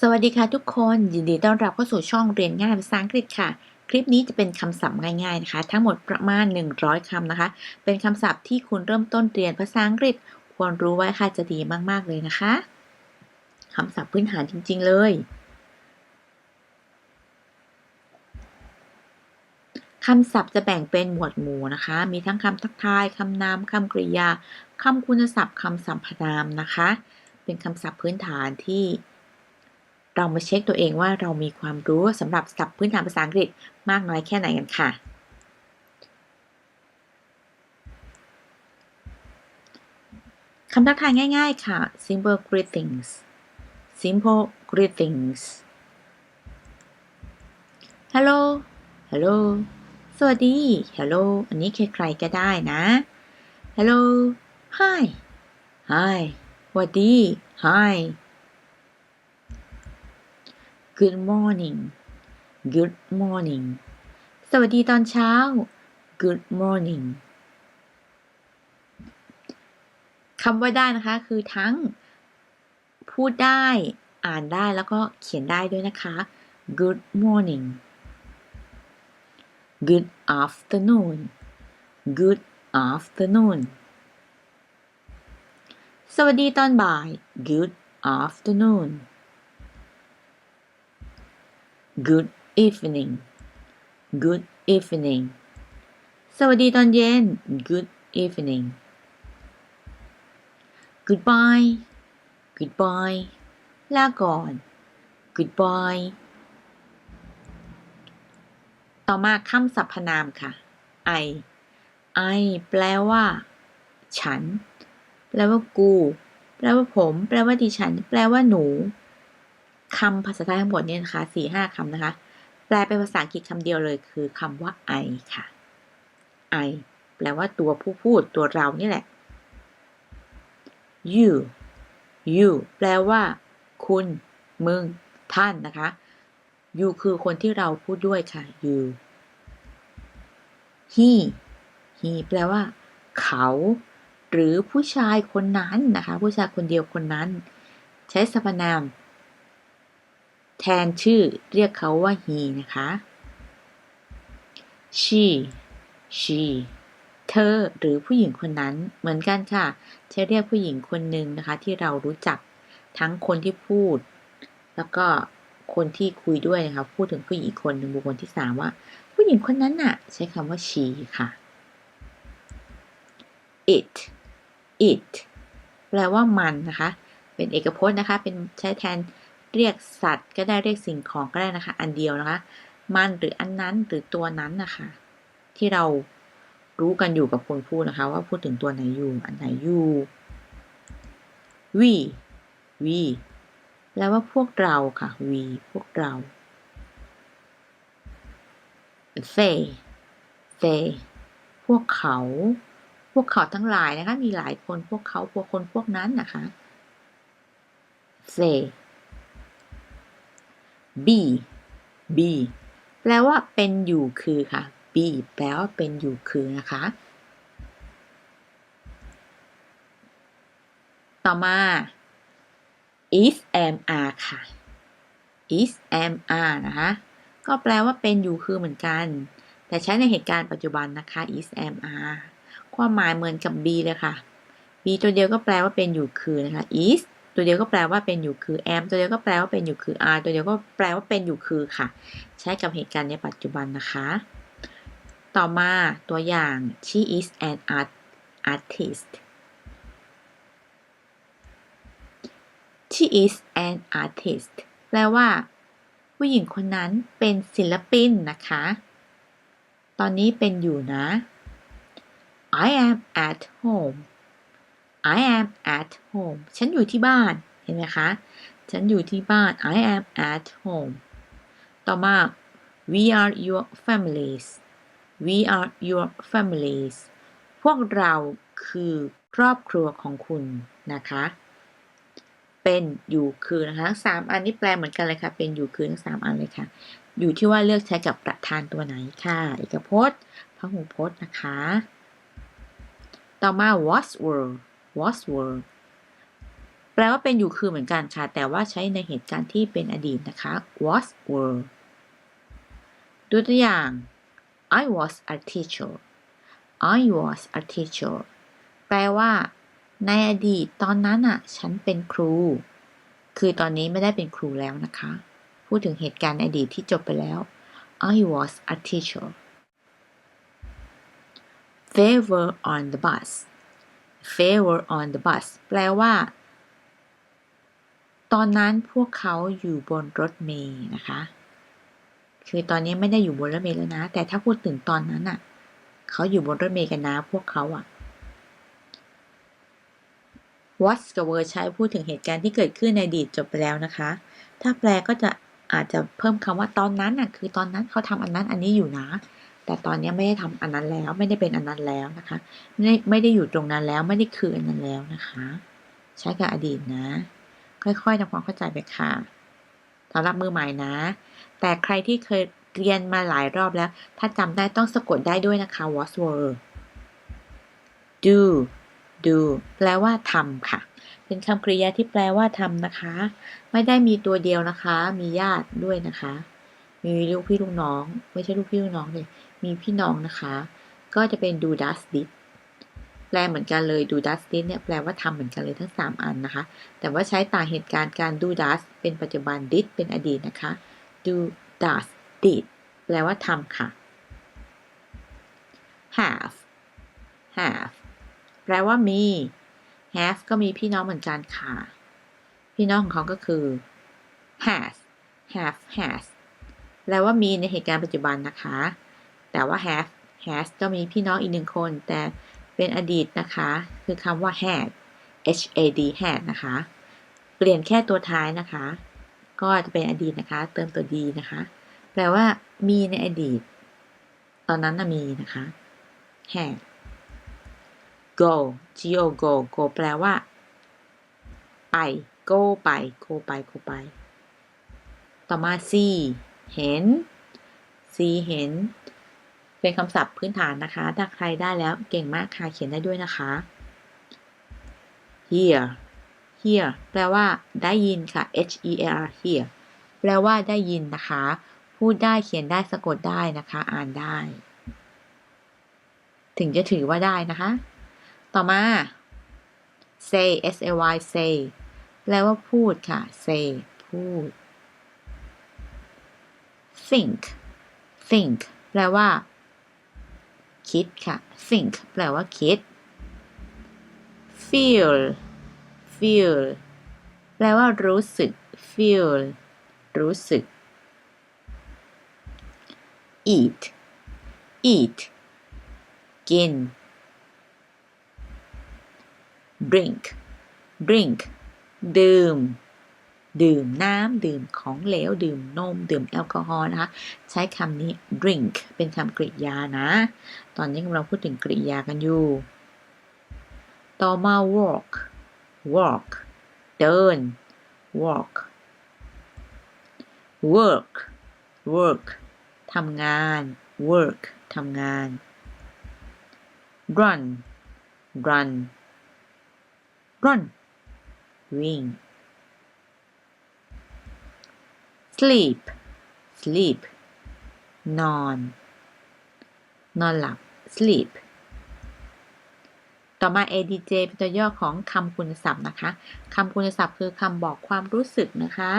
สวัสดีค่ะทุกคนยินดีต้อนรับเข้าสู่ช่องเรียนง่ายภาษาอังกฤษค่ะ คลิปนี้จะเป็นคำศัพท์ง่ายๆนะคะ ทั้งหมดประมาณ 100คำนะคะ เป็นคำศัพท์ที่คุณเริ่มต้นเรียนภาษาอังกฤษ ควรรู้ไว้ค่ะจะดีมากๆเลยนะคะคำศัพท์พื้นฐานจริงๆเลย คำศัพท์จะแบ่งเป็นหมวดหมู่นะคะ มีทั้งคำทักทายคำนามคำกริยาคำคุณศัพท์คำสรรพนามนะคะ เป็นคำศัพท์พื้นฐานที่ เรามาเช็คตัวเองว่าเรามีความรู้สำหรับศัพท์พื้นฐานภาษาอังกฤษมากน้อยแค่ไหนกันค่ะ คำทักทายง่าย ๆ ค่ะ simple greetings simple greetings hello hello สวัสดี hello อันนี้ใครๆก็ได้นะ hello hi hi สวัสดี hi Good morning Good morning สวัสดีตอนเช้า Good morning คำว่าได้นะคะ คือทั้ง พูดได้ อ่านได้แล้วก็เขียนได้ด้วยนะคะ Good morning Good afternoon Good afternoon สวัสดีตอนบ่าย Good afternoon Good evening Good evening สวัสดีตอนเย็น Good evening Goodbye Goodbye ลาก่อน Goodbye ต่อมาคำสรรพนามค่ะ I I แปลว่า ฉัน แปลว่ากู แปลว่าผม แปลว่าดิฉัน แปลว่าหนู คำภาษาไทยทั้งหมดเนี่ยนะคะสี่ห้าคำนะคะ แปลเป็นภาษาอังกฤษคำเดียวเลยคือคำว่า I ค่ะ I แปลว่าตัวผู้พูดตัวเรานี่แหละ you you แปลว่า คุณ มึง ท่านนะคะ you คือคนที่เราพูดด้วยค่ะ you he he แปลว่า เขา หรือผู้ชายคนนั้นนะคะ ผู้ชายคนเดียวคนนั้น ใช้สรรพนาม แทนชื่อเรียกเขาว่า he นะคะ she she เธอหรือผู้หญิงคนนั้นเหมือนกันค่ะใช้เรียกผู้หญิงคนหนึ่งนะคะ ที่เรารู้จักทั้งคนที่พูด แล้วก็คนที่คุยด้วยนะคะพูดถึงผู้หญิงคนหนึ่งบุคคลที่สามว่า ผู้หญิงคนนั้นน่ะ ใช้คำว่า she ค่ะ it it แปลว่ามันนะคะ เป็นเอกพจน์นะคะ เป็นใช้แทน เรียกสัตว์ก็ได้เรียกสิ่งของก็ได้นะคะ อันเดียวนะคะ มันหรืออันนั้นหรือตัวนั้นนะคะ ที่เรารู้กันอยู่กับคนพูดนะคะ ว่าพูดถึงตัวไหนอยู่ อันไหนอยู่ we we แปลว่าพวกเราค่ะ we พวกเรา they they พวกเขา พวกเขาทั้งหลายนะคะ มีหลายคนพวกเขาพวกคนพวกนั้นนะคะ they be be แปลว่าเป็นอยู่คือค่ะ be แปลว่าเป็นอยู่คือนะคะ ต่อมา is am are ค่ะ is am are นะคะก็แปลว่าเป็นอยู่คือเหมือนกัน แต่ใช้ในเหตุการณ์ปัจจุบันนะคะ is am are ความหมายเหมือนกับ be เลยค่ะ be ตัวเดียวก็แปลว่าเป็นอยู่คือนะคะ is ตัวเดียวก็แปลว่าเป็นอยู่คือ am ตัวเดียวก็แปลว่าเป็นอยู่คือ are ตัวเดียวก็แปลว่าเป็นอยู่คือค่ะ ใช้กับเหตุการณ์ในปัจจุบันนะคะ ต่อมาตัวอย่าง she is an art artist she is an artist แปลว่า ผู้หญิงคนนั้นเป็นศิลปินนะคะ ตอนนี้เป็นอยู่นะ I am at home I am at home ฉันอยู่ที่บ้าน เห็นไหมคะ ฉันอยู่ที่บ้าน I am at home ต่อมา we are your families we are your families พวกเราคือครอบครัวของคุณนะคะ เป็นอยู่คือนะคะสามอันนี้แปลเหมือนกันเลยค่ะ เป็นอยู่คือทั้งสามอันเลยค่ะ อยู่ที่ว่าเลือกใช้กับประธานตัวไหนค่ะ เอกพจน์พหูพจน์นะคะ ต่อมา was were was were แปลว่าเป็นอยู่คือเหมือนกันค่ะ แต่ว่าใช้ในเหตุการณ์ที่เป็นอดีตนะคะ was were ดูตัวอย่าง I was a teacher I was a teacher แปลว่า ในอดีตตอนนั้นอะฉันเป็นครู คือตอนนี้ไม่ได้เป็นครูแล้วนะคะ พูดถึงเหตุการณ์อดีตที่จบไปแล้ว I was a teacher They were on the bus They were on the bus แปลว่า ตอนนั้นพวกเขาอยู่บนรถเมล์นะคะ คือตอนนี้ไม่ได้อยู่บนรถเมล์แล้วนะ แต่ถ้าพูดถึงตอนนั้นอะ เขาอยู่บนรถเมล์กันนะ พวกเขาอะ was กับ were ใช้พูดถึงเหตุการณ์ที่เกิดขึ้นในอดีตจบไปแล้วนะคะ ถ้าแปลก็จะอาจจะเพิ่มคำว่าตอนนั้นน่ะ คือตอนนั้นเขาทำอันนั้นอันนี้อยู่นะ แต่ตอนนี้ไม่ได้ทำอันนั้นแล้ว ไม่ได้เป็นอันนั้นแล้วนะคะ ไม่ได้ไม่ได้อยู่ตรงนั้นแล้วไม่ได้คืออันนั้นแล้วนะคะ ใช้กับอดีตนะ ค่อยๆทำความเข้าใจไปค่ะสำหรับมือใหม่นะ แต่ใครที่เคยเรียนมาหลายรอบแล้ว ถ้าจำได้ต้องสะกดได้ด้วยนะคะ was were do do แปลว่าทำค่ะ เป็นคำกริยาที่แปลว่าทำนะคะ ไม่ได้มีตัวเดียวนะคะ มีญาติด้วยนะคะ มีลูกพี่ลูกน้อง ไม่ใช่ลูกพี่ลูกน้องเลย มีพี่น้องนะคะ ก็จะเป็น do does did แปลเหมือนกันเลย do does did เนี่ยแปลว่าทำเหมือนกันเลยทั้ง 3 อันนะคะ แต่ว่าใช้ต่างเหตุการณ์การ do does เป็นปัจจุบัน did เป็นอดีตนะคะ do does did แปลว่าทำค่ะ have have แปลว่ามี have ก็มีพี่น้องเหมือนกันค่ะ พี่น้องของเขาก็คือ has have has แปลว่ามีในเหตุการณ์ปัจจุบันนะคะ แต่ว่า have has ก็มีพี่น้องอีกหนึ่งคน แต่เป็นอดีตนะคะ คือคำว่า had h a d had นะคะ เปลี่ยนแค่ตัวท้ายนะคะ ก็จะเป็นอดีตนะคะ เติมตัว d นะคะ แปลว่า มีในอดีต ตอนนั้นนะมีนะคะ had go go go go แปลว่า ไป go ไป go ไป go ไป ต่อมา see เห็น see เห็น เป็นคำศัพท์พื้นฐานนะคะ ถ้าใครได้แล้วเก่งมากค่ะ เขียนได้ด้วยนะคะ hear hear แปลว่าได้ยินค่ะ h e a r hear แปลว่าได้ยินนะคะ พูดได้เขียนได้สะกดได้นะคะ อ่านได้ ถึงจะถือว่าได้นะคะ ต่อมา say s a y say แปลว่าพูดค่ะ say พูด think think แปลว่า คิดค่ะ think แปลว่าคิด feel feel แปลว่ารู้สึก feel รู้สึก eat eat กิน drink drink ดื่ม ดื่มน้ำดื่มของเหลว ดื่มนม ดื่มแอลกอฮอล์นะคะ ใช้คำนี้ drink เป็นคำกริยานะ ตอนนี้กำลังพูดถึงกริยากันอยู่ ต่อมา walk walk เดิน walk work work ทำงาน work ทำงาน run run run วิ่ง sleep sleep นอน นอนหลับ sleep ต่อมา adj เป็นตัวย่อของคำคุณศัพท์นะคะคำคุณศัพท์คือคำบอกความรู้สึกนะคะ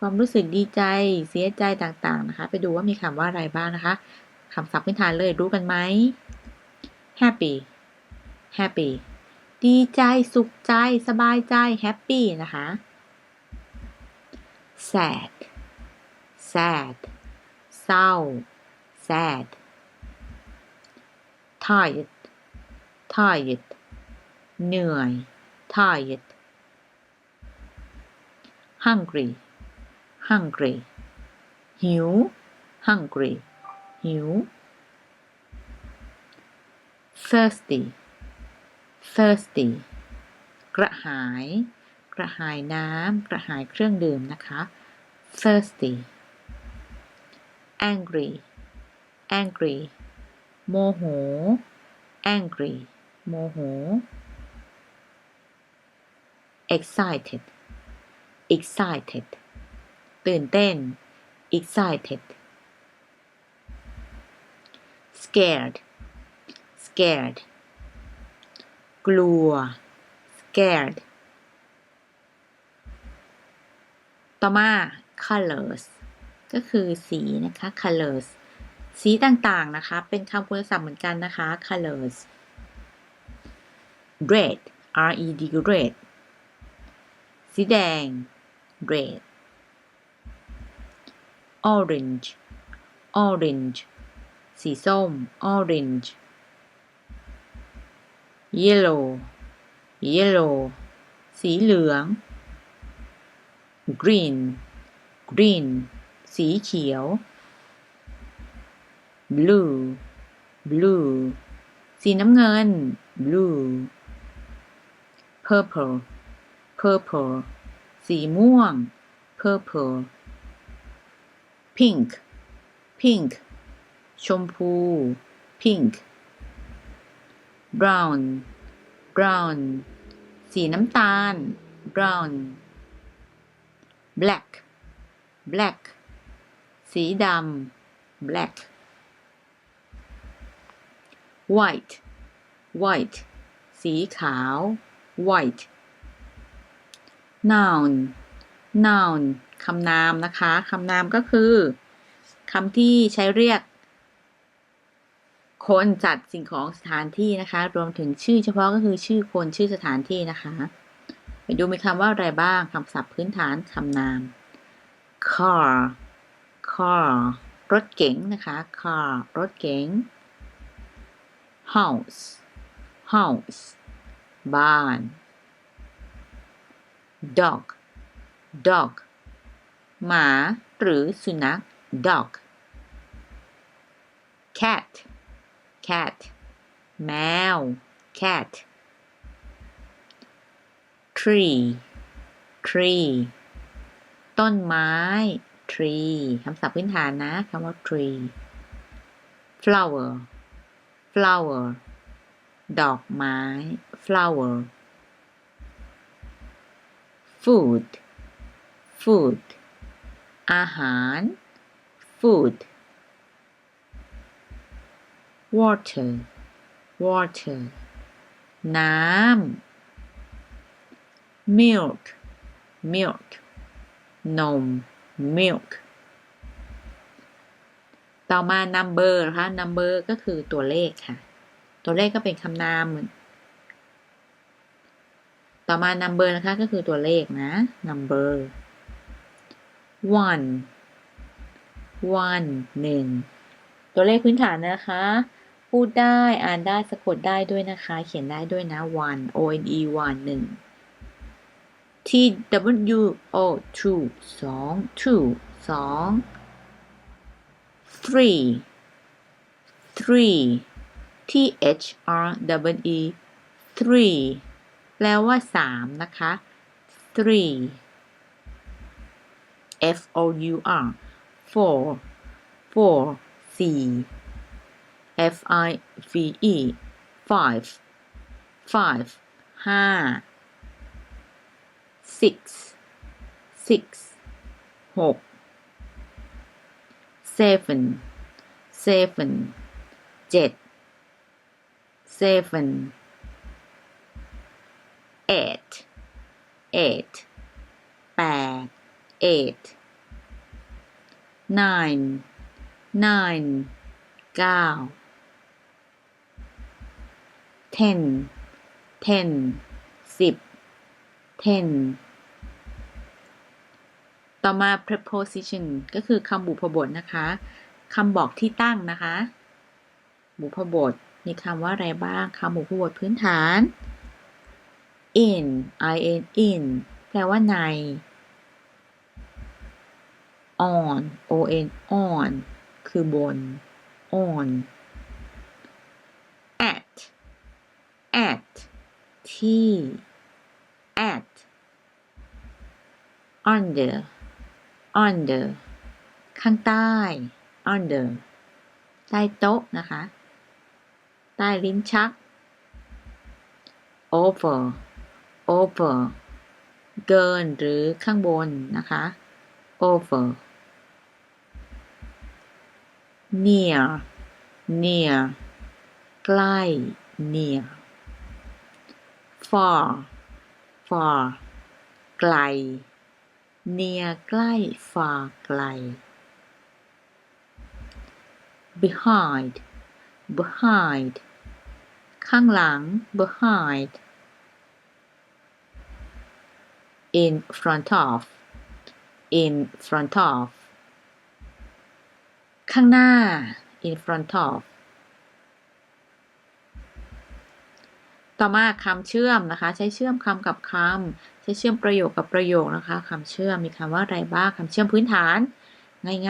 ความรู้สึกดีใจ เสียใจต่างๆนะคะ ไปดูว่ามีคำว่าอะไรบ้างนะคะคำศัพท์พื้นฐานเลยรู้กันไหม happy happy ดีใจ สุขใจ สบายใจ happy นะคะ sad sad เศร้า sad tired tired เหนื่อย tired hungry hungry หิว hungry หิว thirsty thirsty กระหาย กระหายน้ำ กระหายเครื่องดื่มนะคะ thirsty angry angry โมโห angry โมโห excited excited ตื่นเต้น excited scared scared กลัว scared ต่อมา colors ก็คือสีนะคะ colors สีต่างๆนะคะ เป็นคำคุณศัพท์เหมือนกันนะคะ colors red R E D red สีแดง red orange orange สีส้ม orange yellow yellow สีเหลือง green green สีเขียว blue blue สีน้ำเงิน blue purple purple สีม่วง purple pink pink ชมพู pink brown brown สีน้ำตาล brown black black สีดำ black white white สีขาว white noun noun คำนามนะคะ คำนามก็คือคำที่ใช้เรียก คนจัดสิ่งของสถานที่นะคะ รวมถึงชื่อเฉพาะก็คือชื่อคนชื่อสถานที่นะคะ ไปดูมีคำว่าอะไรบ้างคำศัพท์พื้นฐานคำนาม car car รถเก๋งนะคะ car รถเก๋ง house house บ้าน dog dog หมาหรือสุนัข dog cat cat แมว cat tree tree ต้นไม้ tree คำศัพท์พื้นฐานนะคำว่า tree flower flower ดอกไม้ flower food food อาหาร food water water น้ำ milk milk นม milk ต่อมา number นะคะ number ก็คือตัวเลขค่ะ ตัวเลขก็เป็นคำนามเหมือนต่อมา number นะคะ ก็คือตัวเลขนะ number one one หนึ่ง ตัวเลขพื้นฐานนะคะ พูดได้ อ่านได้ สะกดได้ด้วยนะคะ เขียนได้ด้วยนะ one o n e one หนึ่ง two สอง two สอง three three t h r w e three แปลว่าสามนะคะ three f o u r four four สี่ f i v e five five ห้า six six หก seven seven เจ็ด seven eight eight แปด eight nine nine เก้า ten ten สิบ ten ต่อมา preposition ก็คือคำบุพบทนะคะคำบอกที่ตั้งนะคะ บุพบทมีคำว่าอะไรบ้างคำบุพบทพื้นฐาน in i n in แปลว่าใน on o n on คือบน on at at ที่ at under under ข้างใต้ under ใต้โต๊ะนะคะ ใต้ลิ้นชัก over over เกินหรือข้างบนนะคะ over near near ใกล้ near far far ไกล near ใกล้ far ไกล behind behind ข้างหลัง behind in front of in front of ข้างหน้า in front of ต่อมาคำเชื่อมนะคะ ใช้เชื่อมคำกับคำใช้เชื่อมประโยคกับประโยคนะคะคำเชื่อมมีคำว่าอะไรบ้างคำเชื่อมพื้นฐาน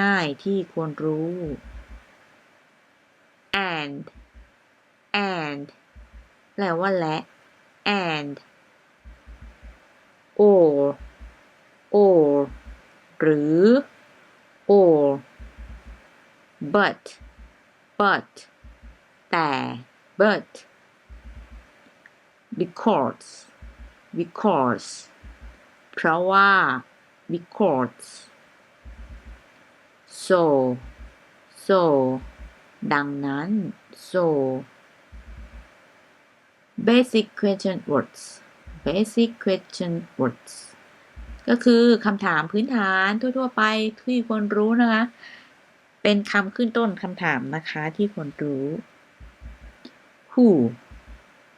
ง่ายๆที่ควรรู้ and and แปลว่าและ and or or หรือ or but but แต่ but because because เพราะว่า because so so ดังนั้น so basic question words basic question words ก็คือคำถามพื้นฐานทั่ว ๆ ไปที่ควรรู้นะคะ เป็นคำขึ้นต้นคำถามนะคะที่ควรรู้ who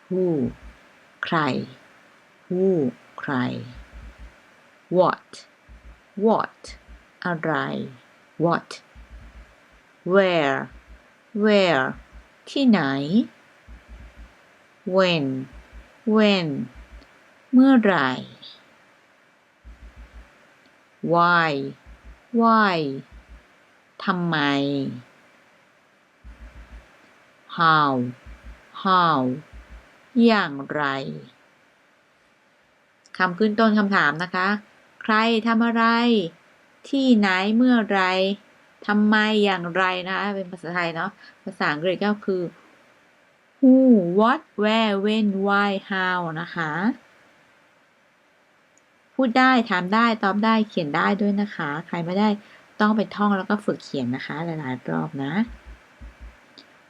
who ใคร who ใคร what what อะไร what where where ที่ไหน when when เมื่อไหร่ why why ทำไม how how อย่างไรคำขึ้นต้นคำถามนะคะ ใครทำอะไร ที่ไหนเมื่อไรทำไมอย่างไรนะคะเป็นภาษาไทยเนาะภาษาอังกฤษก็คือ who what where when why how นะคะ พูดได้ถามได้ตอบได้เขียนได้ด้วยนะคะ ใครไม่ได้ต้องไปท่องแล้วก็ฝึกเขียนนะคะ หลายๆรอบนะ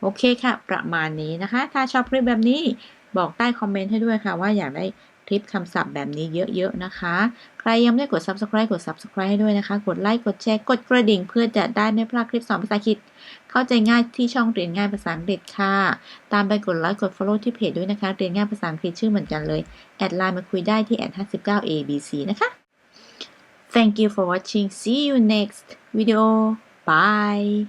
โอเคค่ะ ประมาณนี้นะคะ ถ้าชอบคลิปแบบนี้ บอกใต้คอมเมนต์ให้ด้วยค่ะ ว่าอยากได้คลิปคำศัพท์แบบนี้เยอะๆนะคะ ใครยังไม่ได้กด subscribe กด subscribe ให้ด้วยนะคะ กดไลค์ กดแชร์ กดกระดิ่ง เพื่อจะได้ไม่พลาดคลิปสอนภาษาอังกฤษ เข้าใจง่ายที่ช่องเรียนง่ายภาษาอังกฤษค่ะ ตามไปกดไลค์ กด follow ที่เพจด้วยนะคะ เรียนง่ายภาษาอังกฤษชื่อเหมือนกันเลย แอดไลน์มาคุยได้ที่แอด @59 abc นะคะ Thank you for watching. See you next video. Bye.